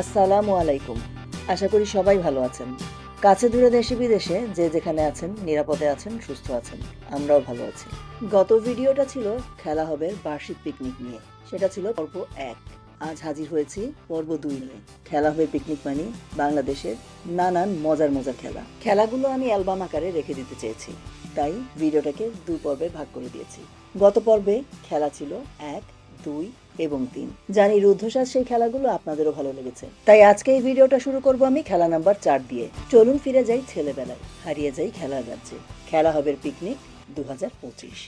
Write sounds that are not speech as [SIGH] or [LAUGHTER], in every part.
আসসালামু আলাইকুম। আশা করি সবাই ভালো আছেন। কাছে দূরে দেশে বিদেশে যে যেখানে আছেন, নিরাপদে আছেন, সুস্থ আছেন, আমরাও ভালো আছি। গত ভিডিওটা ছিল খেলা হবে বার্ষিক পিকনিক নিয়ে। সেটা ছিল পর্ব এক। আজ হাজির হয়েছি পর্ব দুই নিয়ে। খেলা হবে পিকনিক মানে বাংলাদেশের নানান মজার মজার খেলা। খেলাগুলো আমি অ্যালবাম আকারে রেখে দিতে চেয়েছি। তাই ভিডিওটাকে দু পর্বে ভাগ করে দিয়েছি। গত পর্বে খেলা ছিল এক দুই এবং তিন। জানি রুদ্ধশ্বাস সেই খেলাগুলো আপনাদেরও ভালো লেগেছে। তাই আজকে এই ভিডিওটা শুরু করব আমি খেলা নাম্বার চার দিয়ে। চলুন ফিরে যাই ছেলেবেলায়। হারিয়ে যাই খেলার রাজ্যে। খেলা হবে পিকনিক দু হাজার পঁচিশ।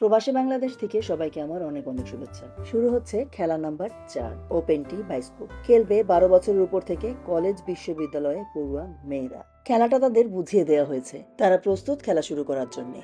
প্রবাসী বাংলাদেশ থেকে সবাইকে আমার অনেক অনেক শুভেচ্ছা। শুরু হচ্ছে খেলা নাম্বার চার ওপেন টি বাইস্কোপ খেলবে বারো বছরের উপর থেকে কলেজ বিশ্ববিদ্যালয়ে পড়ুয়া মেয়েরা। খেলাটা তাদের বুঝিয়ে দেওয়া হয়েছে। তারা প্রস্তুত খেলা শুরু করার জন্য।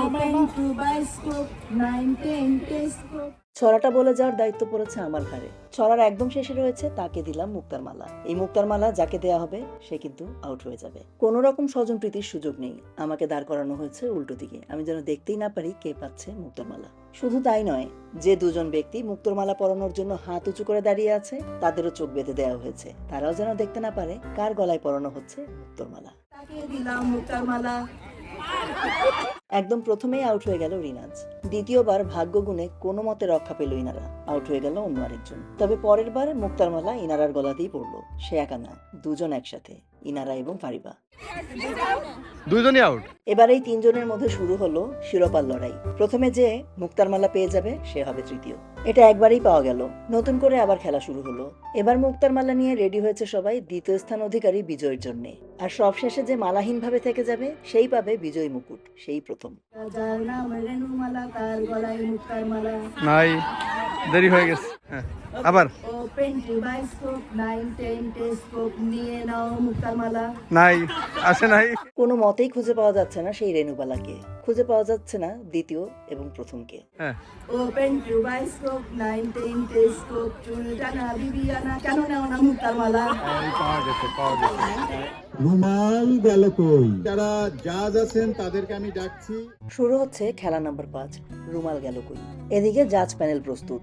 Open to bioscope, 9, 10, telescope. ছড়াটা বলে যাওয়ার দায়িত্ব পড়েছে আমার ঘাড়ে। ছড়ার একদম শেষে রয়েছে তাকে দিলাম মুক্তার মালা। এই মুক্তার মালা যাকে দেয়া হবে, সে কিন্তু আউট হয়ে যাবে। কোন রকম স্বজন প্রীতির সুযোগ নেই। আমাকে দাঁড় করানো হয়েছে উল্টো দিকে। আমি যেন দেখতেই না পারি কে পাচ্ছে মুক্তার মালা। শুধু তাই নয়, যে দুজন ব্যক্তি মুক্তোর মালা পরানোর জন্য হাত উঁচু করে দাঁড়িয়ে আছে, তাদেরও চোখ বেঁধে দেওয়া হয়েছে। তারাও যেন দেখতে না পারে কার গলায় পরানো হচ্ছে মুক্তোর মালা। তাকে দিলাম মুক্তার মালা। একদম প্রথমেই আউট হয়ে গেল রিনাজ। দ্বিতীয়বার ভাগ্য গুণে কোনো মতে রক্ষা পেল ইনারা। আউট হয়ে গেল অন্য আরেকজন। তবে পরের বার মুক্তার মালা ইনারার গলাতেই পড়ল। সে একা না, দুজন একসাথে। ইনারা এবং ফারিবা। দুইজনই আউট এবার এই তিনজনের মধ্যে শুরু হলো শিরোপার লড়াই। প্রথমে যে মুক্তার মালা পেয়ে যাবে সে হবে তৃতীয়। এটা একবারই পাওয়া গেল। নতুন করে আবার খেলা শুরু হলো। এবার মুক্তার মালা নিয়ে রেডি হয়েছে সবাই দ্বিতীয় স্থান অধিকারী বিজয়ের জন্য। আর সবশেষে যে মালাহীন ভাবে থেকে যাবে সেই পাবে বিজয় মুকুট সেই প্রথম। নাই দেরি হয়ে গেছে। আবার? Open to bioscope, 9, 10, telescope. নিয়ে নাও মুক্তার মালা নাই আসে নাই। কোনো মতেই খুঁজে পাওয়া যাচ্ছে না সেই রেণুবালাকে। খুঁজে পাওয়া যাচ্ছে না দ্বিতীয় এবং প্রথমকে। হ্যাঁ। Open to bioscope, 9, 10, telescope. চুল টানা বিবিয়ানা কেন নাও না মুক্তার পাওয়া গেছে পাওয়া গেছে। রুমাল গেল কই যারা জাজ আছেন তাদেরকে আমি ডাকছি। শুরু হচ্ছে খেলা নাম্বার পাঁচ রুমাল গেল কই এদিকে জাজ প্যানেল প্রস্তুত।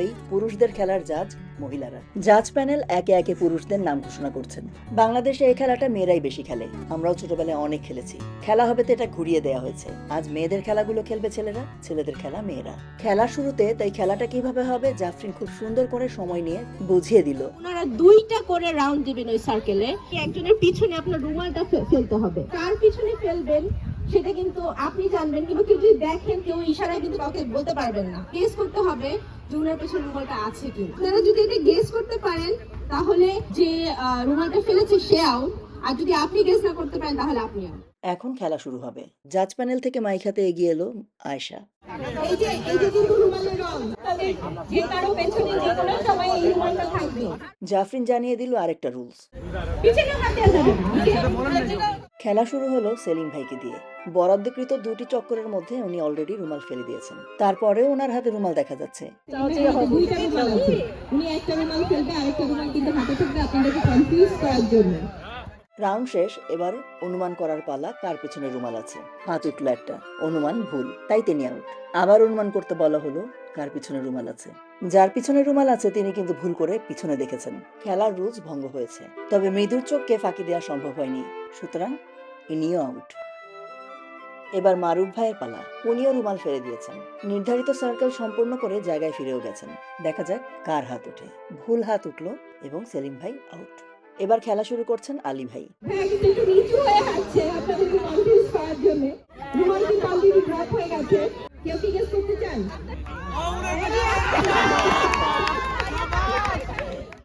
স্বাভাবিকভাবেই পুরুষদের খেলার জাজ মহিলারা। জাজ প্যানেল একে একে পুরুষদের নাম ঘোষণা করছেন। বাংলাদেশে এই খেলাটা মেয়েরাই বেশি খেলে। আমরাও ছোটবেলায় অনেক খেলেছি। খেলা হবে তো এটা ঘুরিয়ে দেওয়া হয়েছে। আজ মেয়েদের খেলাগুলো খেলবে ছেলেরা, ছেলেদের খেলা মেয়েরা। খেলার শুরুতে তাই খেলাটা কীভাবে হবে জাফরিন খুব সুন্দর করে সময় নিয়ে বুঝিয়ে দিল। ওনারা দুইটা করে রাউন্ড দিবেন ওই সার্কেলে একজনের পিছনে আপনার রুমালটা ফেলতে হবে। কার পিছনে ফেলবেন? সেটা কিন্তু আপনি জানবেন, কিন্তু কেউ যদি দেখেন, কেউ ইশারায় কিন্তু কাউকে বলতে পারবেন না। গেস করতে হবে যে ওনার পেছনে রুমালটা আছে কি আপনারা যদি এটা গেস করতে পারেন, তাহলে যে রুমালটা ফেলেছে সে আউট আর যদি আপনি গেস না করতে পারেন, তাহলে আপনি আউট এখন খেলা শুরু হবে। জাজ প্যানেল থেকে মাইক হাতে এগিয়ে এলো আয়শা। এই যে এই যে কিন্তু রুমালের রং। তাহলে যে কারও পেছনে যে কোনো সময় এই রুমালটা থাকবে। জাফরিন জানিয়ে দিল আরেকটা রুলস। খেলা শুরু হলো সেলিম ভাইকে দিয়ে। বরাদ্দকৃত দুটি চক্করের মধ্যে উনি অলরেডি রুমাল ফেলে দিয়েছেন। তারপরেও ওনার হাতে রুমাল দেখা যাচ্ছে। উনি একটা রুমাল ফেলবে আরেকটা রুমাল কিন্তু হাতে থাকবে। আপনাদেরকে কনফিউজ করার জন্য। রাউন্ড শেষ, এবার অনুমান করার পালা কার পিছনে রুমাল আছে। হাত উঠল একটা। অনুমান ভুল, তাই তিনি আউট আবার অনুমান করতে বলা হলো, কার পিছনে রুমাল আছে? যার পিছনে রুমাল আছে, তিনি কিন্তু ভুল করে পিছনে দেখেছেন। খেলার রুলস ভঙ্গ হয়েছে। তবে মৃদুর চোখকে ফাঁকি দেওয়া সম্ভব হয়নি। সুতরাং, ইনিও আউট এবার মারুফ ভাইয়ের পালা। উনিও রুমাল ফেলে দিয়েছেন। নির্ধারিত সার্কেল সম্পূর্ণ করে জায়গায় ফিরেও গেছেন। দেখা যাক কার হাত উঠে ভুল হাত উঠল এবং সেলিম ভাই আউট এবার খেলা শুরু করছেন আলী ভাই। হ্যাঁ হয়ে হয়ে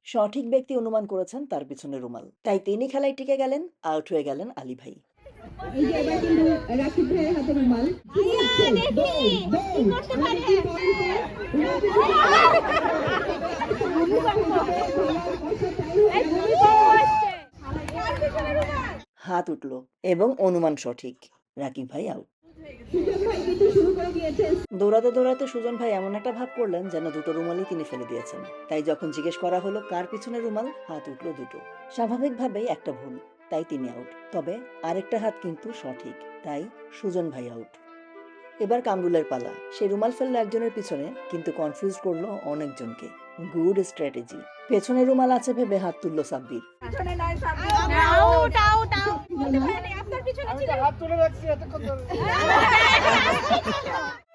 সঠিক ব্যক্তি অনুমান করেছেন তার পিছনে রুমাল। তাই তিনি খেলায় টিকে গেলেন আউট হয়ে গেলেন আলী ভাই [LAUGHS] এই যে এবার কিন্তু রাকিব ভাইয়ের হাতে রুমাল কি হচ্ছে? দৌড়, দৌড়। আমাদের কি point হয়? হাত উঠল এবং অনুমান সঠিক। রাকিব ভাই আউট দৌড়াতে দৌড়াতে সুজন ভাই এমন একটা ভাব করলেন যেন দুটো রুমালই তিনি ফেলে দিয়েছেন। তাই যখন জিজ্ঞেস করা হলো কার পিছনে রুমাল, হাত উঠল দুটো। স্বাভাবিকভাবেই একটা ভুল, তাই তিনি আউট তবে আরেকটা হাত কিন্তু সঠিক, তাই সুজন ভাই আউট এবার কামরুলের পালা। সে রুমাল ফেলল একজনের পিছনে, কিন্তু কনফিউজ করল অনেকজনকে। গুড স্ট্র্যাটেজি পেছনে রুমাল আছে ভেবে হাত তুললো সাব্বির।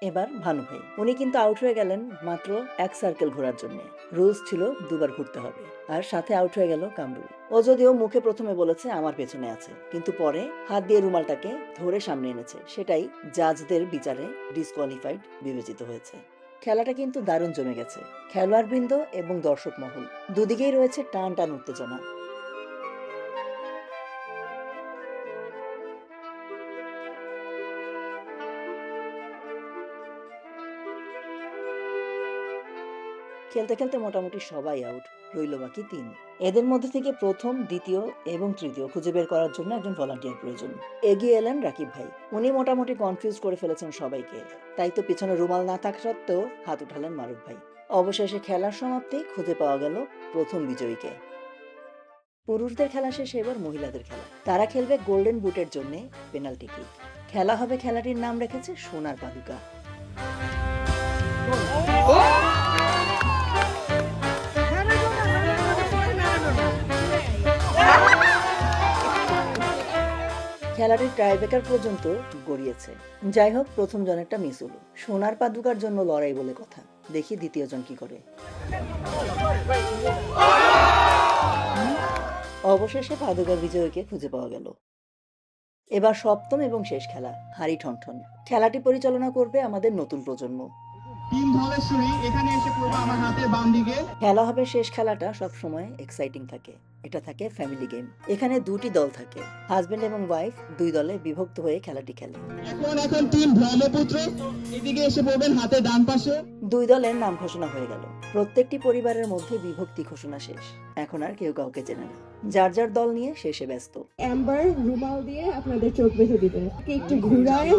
এবার ভানু ভাই উনি কিন্তু আউট হয়ে গেলেন মাত্র এক সার্কেল ঘোরার জন্য। রুলস ছিল দুবার ঘুরতে হবে আর সাথে আউট হয়ে গেল কামরুল। ও যদিও মুখে প্রথমে বলেছে আমার পেছনে আছে। কিন্তু পরে হাত দিয়ে রুমালটাকে ধরে সামনে এনেছে। সেটাই জাজদের বিচারে ডিসকোয়ালিফাইড বিবেচিত হয়েছে। খেলাটা কিন্তু দারুণ জমে গেছে। খেলোয়াড় বৃন্দ এবং দর্শক মহল, দুদিকেই রয়েছে টান টান উত্তেজনা। খেলতে খেলতে মোটামুটি সবাই আউট রইল বাকি তিন। এদের মধ্যে থেকে প্রথম, দ্বিতীয় এবং তৃতীয় খুঁজে বের করার জন্য একজন ভলান্টিয়ার প্রয়োজন। এগিয়ে এলেন রাকিব ভাই। উনি মোটামুটি কনফিউজ করে ফেলেছেন সবাইকে। তাই তো পিছনে রুমাল না থাকা সত্ত্বেও হাত উঠালেন মারুফ ভাই। অবশেষে খেলার সমাপ্তি খুঁজে পাওয়া গেল প্রথম বিজয়ীকে। পুরুষদের খেলা শেষে এবার মহিলাদের খেলা। তারা খেলবে গোল্ডেন বুটের জন্য পেনাল্টি কিক খেলা হবে খেলাটির নাম রেখেছে সোনার পাদুকা। খেলাটির টাইব্রেকার পর্যন্ত গড়িয়েছে। যাই হোক প্রথম জনেরটা মিস হলো। সোনার পাদুকার জন্য লড়াই বলে কথা। দেখি দ্বিতীয় জন কি করে। অবশেষে পাদুকা বিজয়কে খুঁজে পাওয়া গেল। এবার সপ্তম এবং শেষ খেলা হারি ঠনঠন। খেলাটি পরিচালনা করবে আমাদের নতুন প্রজন্ম। টিম ধলেশ্বরী এখানে এসে পড়বে আমার হাতের বাম দিকে। খেলা হবে শেষ খেলাটা সব সময় এক্সাইটিং থাকে। এটা থাকে ফ্যামিলি গেম এখানে দুটি দল থাকে। হাজবেন্ড এবং ওয়াইফ দুই দলে বিভক্ত হয়ে খেলাটি খেলে। এখন এখন টিম ব্রহ্মপুত্র। এদিকে এসে পড়বেন হাতের ডান পাশে। দুই দলের নাম ঘোষণা হয়ে গেল। প্রত্যেকটি পরিবারের মধ্যে বিভক্তি ঘোষণা শেষ। এখন আর কেউ কাউকে চেনে না। যার যার দল নিয়ে শেষে ব্যস্ত। অ্যাম্বার রুমাল দিয়ে আপনাদের চোখ বেঁধে দিবেন একটু ঘুরায়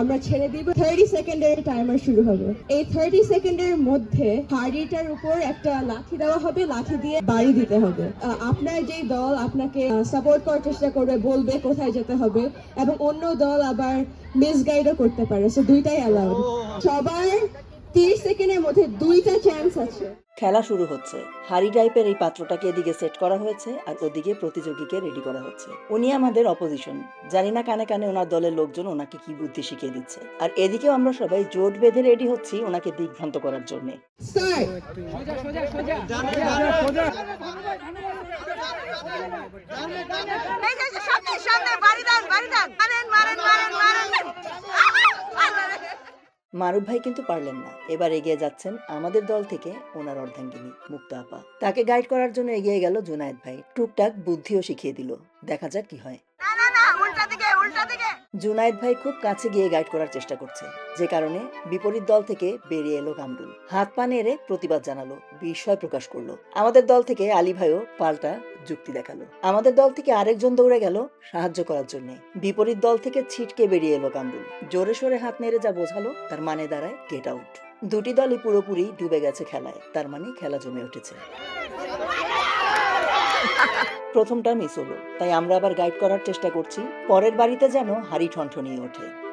আমরা ছেড়ে দিব। থার্টি সেকেন্ডের টাইমার শুরু হবে। এই থার্টি সেকেন্ডের মধ্যে হাড়িটার উপর একটা লাঠি দেওয়া হবে। লাঠি দিয়ে বাড়ি দিতে হবে। আপনার যেই দল আপনাকে সাপোর্ট করার চেষ্টা করবে, বলবে কোথায় যেতে হবে এবং অন্য দল আবার মিসগাইডও করতে পারে। সো দুইটাই অ্যালাউড সবার তিরিশ সেকেন্ডের মধ্যে দুইটা চান্স আছে। খেলা শুরু হচ্ছে। হাড়ি টাইপের এই পাত্রটাকে এদিকে সেট করা হয়েছে আর ওদিকে প্রতিযোগীকে রেডি করা হচ্ছে। উনি আমাদের অপোজিশন জানি না কানে কানে ওনার দলের লোকজন ওনাকে কি বুদ্ধি শিখিয়ে দিচ্ছে। আর এদিকেও আমরা সবাই জোট বেঁধে রেডি হচ্ছি ওনাকে দিগ্ভ্রান্ত করার জন্য। সামনে বাড়ি দেন বাড়ি দেন। মারেন মারেন মারেন মারেন মারুফ ভাই কিন্তু পারলেন না। এবার এগিয়ে যাচ্ছেন আমাদের দল থেকে ওনার অর্ধাঙ্গিনী মুক্তা আপা। তাকে গাইড করার জন্য এগিয়ে গেল জুনায়েদ ভাই। টুকটাক বুদ্ধিও শিখিয়ে দিল। দেখা যাক কি হয়। জুনায়েদ ভাই খুব কাছে গিয়ে গাইড করার চেষ্টা করছে। যে কারণে বিপরীত দল থেকে বেরিয়ে এলো কামরুল। হাত পা নেড়ে প্রতিবাদ জানালো, বিস্ময় প্রকাশ করল। আমাদের দল থেকে আলী ভাইও পাল্টা যুক্তি দেখাল। আমাদের দল থেকে আরেকজন দৌড়ে গেল সাহায্য করার জন্য। বিপরীত দল থেকে ছিটকে বেরিয়ে এলো কামরুল। জোরে সোরে হাত নেড়ে যা বোঝালো, তার মানে দাঁড়ায় গেট আউট দুটি দলই পুরোপুরি ডুবে গেছে খেলায়, তার মানে খেলা জমে উঠেছে। প্রথমটা মিস হলো, তাই আমরা আবার গাইড করার চেষ্টা করছি, পরের বাড়িতে যেন হাড়ি ঠনঠনিয়ে ওঠে।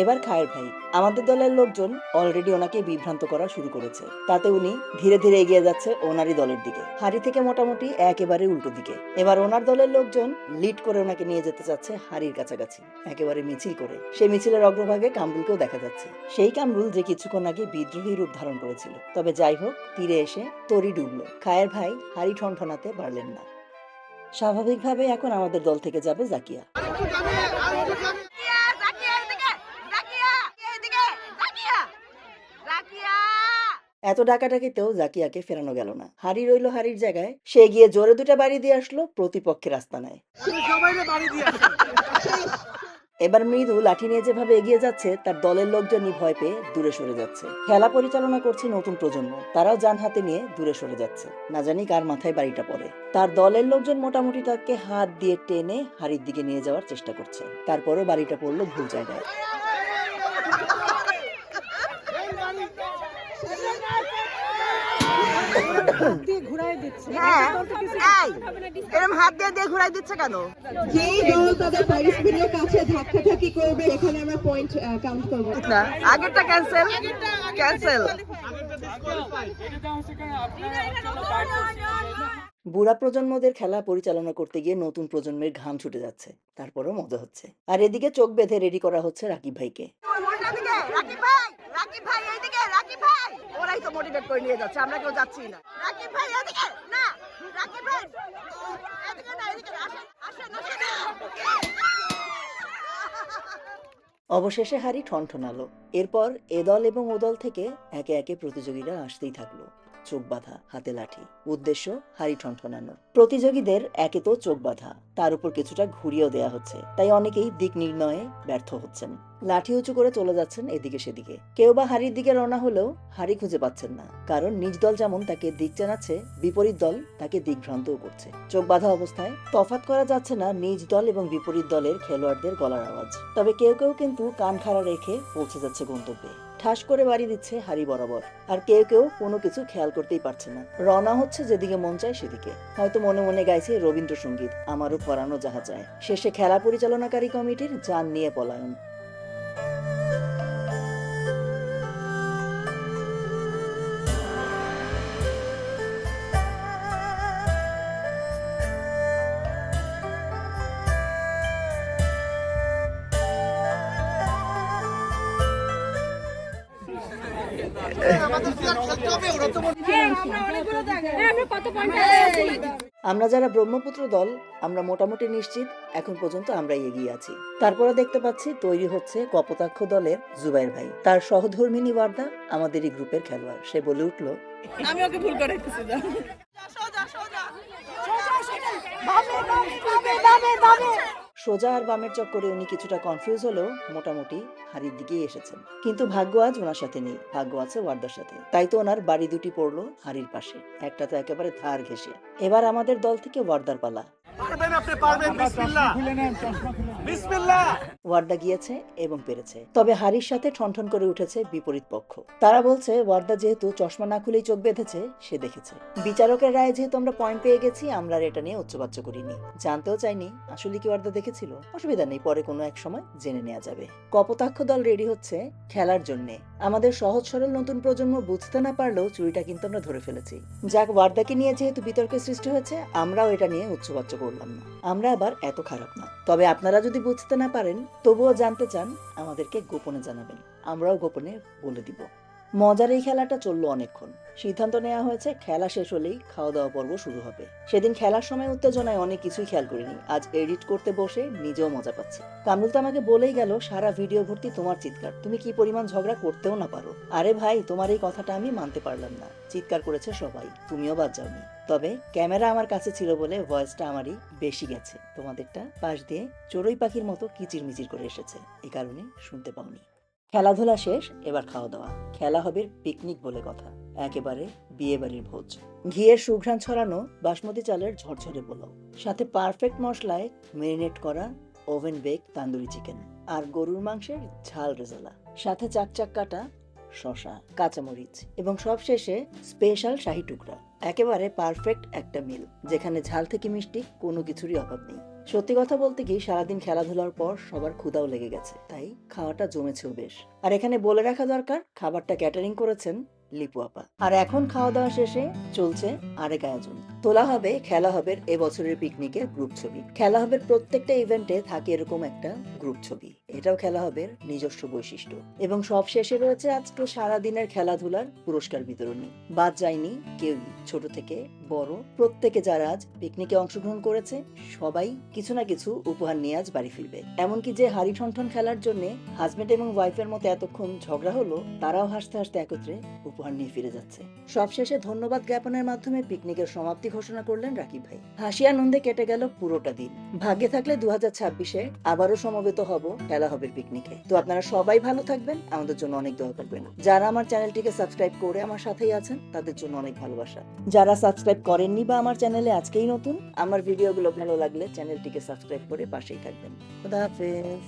এবার খায়ের ভাই। আমাদের দলের লোকজন অলরেডি ওনাকে বিভ্রান্ত করা শুরু করেছে। তাতে উনি ধীরে ধীরে এগিয়ে যাচ্ছে ওনারই দলের দিকে। হাড়ি থেকে মোটামুটি একেবারে উল্টো দিকে। এবার ওনার দলের লোকজন লিড করে ওনাকে নিয়ে যেতে চাচ্ছে হাড়ির কাছাকাছি, একেবারে মিছিল করে। সেই মিছিলের অগ্রভাগে কামরুলকেও দেখা যাচ্ছে। সেই কামরুল যে কিছুক্ষণ আগে বিদ্রোহী রূপ ধারণ করেছিল। তবে যাই হোক, তীরে এসে তরি ডুবলো। খায়ের ভাই হাড়ি ঠনঠনাতে পারলেন না। স্বাভাবিকভাবে এখন আমাদের দল থেকে যাবে জাকিয়া। এত ডাকাডাকিতেও জাকিয়াকে ফেরানো গেল না। হাড়ি রইল হাড়ির জায়গায়। সে গিয়ে জোরে দুটা বাড়ি দিয়ে আসলো প্রতিপক্ষের আস্তানায়। এবার মৃদু লাঠি নিয়ে যেভাবে এগিয়ে যাচ্ছে তার দলের লোকজনই ভয় পেয়ে দূরে সরে যাচ্ছে। খেলা পরিচালনা করছে নতুন প্রজন্ম। তারাও যান হাতে নিয়ে দূরে সরে যাচ্ছে। না জানি কার মাথায় বাড়িটা পড়ে। তার দলের লোকজন মোটামুটি তাকে হাত দিয়ে টেনে হাড়ির দিকে নিয়ে যাওয়ার চেষ্টা করছে। তারপরও বাড়িটা পড়ল ভুল জায়গায় হ্যাঁ এই এরকম হাত দিয়ে দিয়ে ঘুরাই দিচ্ছে কেন? যেই দল তাদের পার্টিসিপেন্টের কাছে ধাক্কাধাক্কি করবে। এখানে আমরা পয়েন্ট কাউন্ট করব। না আগেরটা ক্যান্সেল ক্যান্সেল বুড়া প্রজন্মদের খেলা পরিচালনা করতে গিয়ে নতুন প্রজন্মের ঘাম ছুটে যাচ্ছে। তারপরও মজা হচ্ছে। আর এদিকে চোখ বেঁধে রেডি করা হচ্ছে রাকিব ভাইকে। অবশেষে হারি ঠনঠনালো। এরপর এ দল এবং ও দল থেকে একে একে প্রতিযোগীরা আসতেই থাকল। চোখ বাঁধা, হাতে লাঠি। উদ্দেশ্য, হাড়ি ঠনঠনানো প্রতিযোগীদের একে তো চোখ বাঁধা। তার উপর কিছুটা ঘুরিয়েও দেয়া হচ্ছে। তাই অনেকেই দিক নির্ণয়ে ব্যর্থ হচ্ছেন। লাঠি উঁচু করে চলে যাচ্ছেন এদিকে সেদিকে। কেউ বা হাড়ির দিকে রওনা হলেও হাড়ি খুঁজে পাচ্ছেন না। কারণ নিজ দল যেমন তাকে দিক জানাচ্ছে বিপরীত দল তাকে দিকভ্রান্তও করছে। চোখ বাঁধা অবস্থায় তফাৎ করা যাচ্ছে না নিজ দল এবং বিপরীত দলের খেলোয়াড়দের গলার আওয়াজ। তবে কেউ কেউ কিন্তু কান খাড়া রেখে পৌঁছে যাচ্ছে গন্তব্যে। ঠাস করে বাড়ি দিচ্ছে হারি বরাবর। আর কেউ কেউ কোনো কিছু খেয়াল করতেই পারছে না। রওনা হচ্ছে যেদিকে মন চায় সেদিকে। হয়তো মনে মনে গাইছে রবীন্দ্রসঙ্গীত, আমারও পরানো যাহা চায়। শেষে খেলা পরিচালনাকারী কমিটির যান নিয়ে পলায়ন। আমরা যারা ব্রহ্মপুত্র দল আমরা মোটামুটি নিশ্চিত এখন পর্যন্ত আমরা এগিয়ে আছি। তারপরে দেখতে পাচ্ছি তৈরি হচ্ছে কপোতাক্ষ দলের জুবাইর ভাই। তার সহধর্মিনী বার্দা আমাদেরই গ্রুপের খেলোয়াড়। সে বলে উঠল সোজা আর বামের চক্করে উনি কিছুটা কনফিউজ হলেও মোটামুটি হাড়ির দিকেই এসেছেন। কিন্তু ভাগ্য আজ ওনার সাথে নেই। ভাগ্য আছে ওয়ার্দার সাথে। তাই তো ওনার বাড়ি দুটি পড়ল হাড়ির পাশে। একটা তো একেবারে ধার ঘেসে এবার আমাদের দল থেকে ওয়ার্দার পালা। ওয়ার্দা গিয়েছে এবং পেরেছে। তবে হারির সাথে ঠনঠন করে উঠেছে বিপরীত পক্ষ। তারা বলছে, ওয়ার্দা যেহেতু চশমা না খুলেই চোখ বেঁধেছে, সে দেখেছে। বিচারকের রায়ে যেহেতু আমরা পয়েন্ট পেয়ে গেছি, আমরা আর এটা নিয়ে উচ্চবাচ্য করিনি। জানতেও চাইনি, আসলে কি ওয়ার্দা দেখেছিল? অসুবিধা নেই, পরে কোনো এক সময় জেনে নেওয়া যাবে। কপোতাক্ষ দল রেডি হচ্ছে খেলার জন্য। আমাদের সহজ সরল নতুন প্রজন্ম বুঝতে না পারলেও চুরিটা কিন্তু আমরা ধরে ফেলেছি। যাক, ওয়ার্দাকে নিয়ে যেহেতু বিতর্কের সৃষ্টি হয়েছে, আমরাও এটা নিয়ে উচ্চবাচ্য করলাম না। আমরা আবার এত খারাপ না। তবে আপনারা যদি বুঝতে না পারেন, তবুও জানতে চান, আমাদেরকে গোপনে জানাবেন। আমরাও গোপনে বলে দিব। মজার এই খেলাটা চলল অনেকক্ষণ। সিদ্ধান্ত নেওয়া হয়েছে, খেলা শেষ হলেই খাওয়া দাওয়া পর্ব শুরু হবে। সেদিন খেলার সময় উত্তেজনায় অনেক কিছুই খেয়াল করিনি। আজ এডিট করতে বসে নিজেও মজা পাচ্ছি। কামরুল তো আমাকে বলেই গেল, সারা ভিডিও ভর্তি তোমার চিৎকার। তুমি কি পরিমাণ ঝগড়া করতেও না পারো? আরে ভাই, তোমার এই কথাটা আমি মানতে পারলাম না। চিৎকার করেছে সবাই। তুমিও বাদ যাওনি। তবে ক্যামেরা আমার কাছে ছিল বলে ভয়েসটা আমারই বেশি গেছে। তোমাদেরটা পাশ দিয়ে চড়ুই পাখির মতো কিচির মিচির করে এসেছে। এই কারণে শুনতে পাওনি। খেলাধুলা শেষ, এবার খাওয়া দাওয়া। খেলা হবে পিকনিক বলে কথা। একেবারে বিয়ে বাড়ির ভোজ। ঘিয়ের সুঘ্রাণ ছড়ানো বাসমতি চালের ঝরঝরে পোলাও। সাথে পারফেক্ট মশলায় মেরিনেট করা ওভেন বেক তান্দুরি চিকেন। আর গরুর মাংসের ঝাল রেজালা। সাথে চাকচাক কাটা শশা কাঁচামরিচ এবং সবশেষে স্পেশাল শাহি টুকরা। একেবারে পারফেক্ট একটা মিল, যেখানে ঝাল থেকে মিষ্টি কোনো কিছুরই অভাব নেই। সত্যি কথা বলতে কি, সারাদিন খেলাধুলার পর সবার ক্ষুদাও লেগে গেছে, তাই খাওয়াটা জমেছেও বেশ। আর এখানে বলে রাখা দরকার, খাবারটা ক্যাটারিং করেছেন লিপু আপা। আর এখন খাওয়া দাওয়া শেষে চলছে আরেক আয়োজন তোলা হবে, খেলা হবের এবছরের পিকনিকের গ্রুপ ছবি। খেলা হবের প্রত্যেকটা ইভেন্টে থাকে এরকম একটা গ্রুপ ছবি। এটাও খেলা হবের নিজস্ব বৈশিষ্ট্য। এবং সব শেষে রয়েছে আজকে সারাদিনের খেলাধুলার পুরস্কার বিতরণী বাদ যায়নি কেউই ছোট থেকে বড়। প্রত্যেকে যারা আজ পিকনিকে অংশগ্রহণ করেছে, সবাই কিছু না কিছু উপহার নিয়ে আজ বাড়ি ফিরবে। এমনকি যে হাড়ি ঠনঠন খেলার জন্য হাজবেন্ড এবং ওয়াইফের মতো এতক্ষণ ঝগড়া হলো, তারাও হাসতে হাসতে একত্রে উপহার নিয়ে ফিরে যাচ্ছে। সবশেষে ধন্যবাদ জ্ঞাপনের মাধ্যমে পিকনিকের সমাপ্তি ঘোষণা করলেন রাকিব ভাই। হাসি আনন্দে কেটে গেল পুরোটা দিন। ভাগ্যে থাকলে দু হাজার ছাব্বিশে আবারও সমবেত হব হবে পিকনিকে। তো আপনারা সবাই ভালো থাকবেন, আমাদের জন্য অনেক দোয়া করবেন। যারা আমার চ্যানেলটিকে সাবস্ক্রাইব করে আমার সাথেই আছেন, তাদের জন্য অনেক ভালোবাসা। যারা সাবস্ক্রাইব করেননি বা আমার চ্যানেলে আজকেই নতুন, আমার ভিডিওগুলো ভালো লাগলে চ্যানেলটিকে সাবস্ক্রাইব করে পাশেই থাকবেন। খুদা হাফেজ।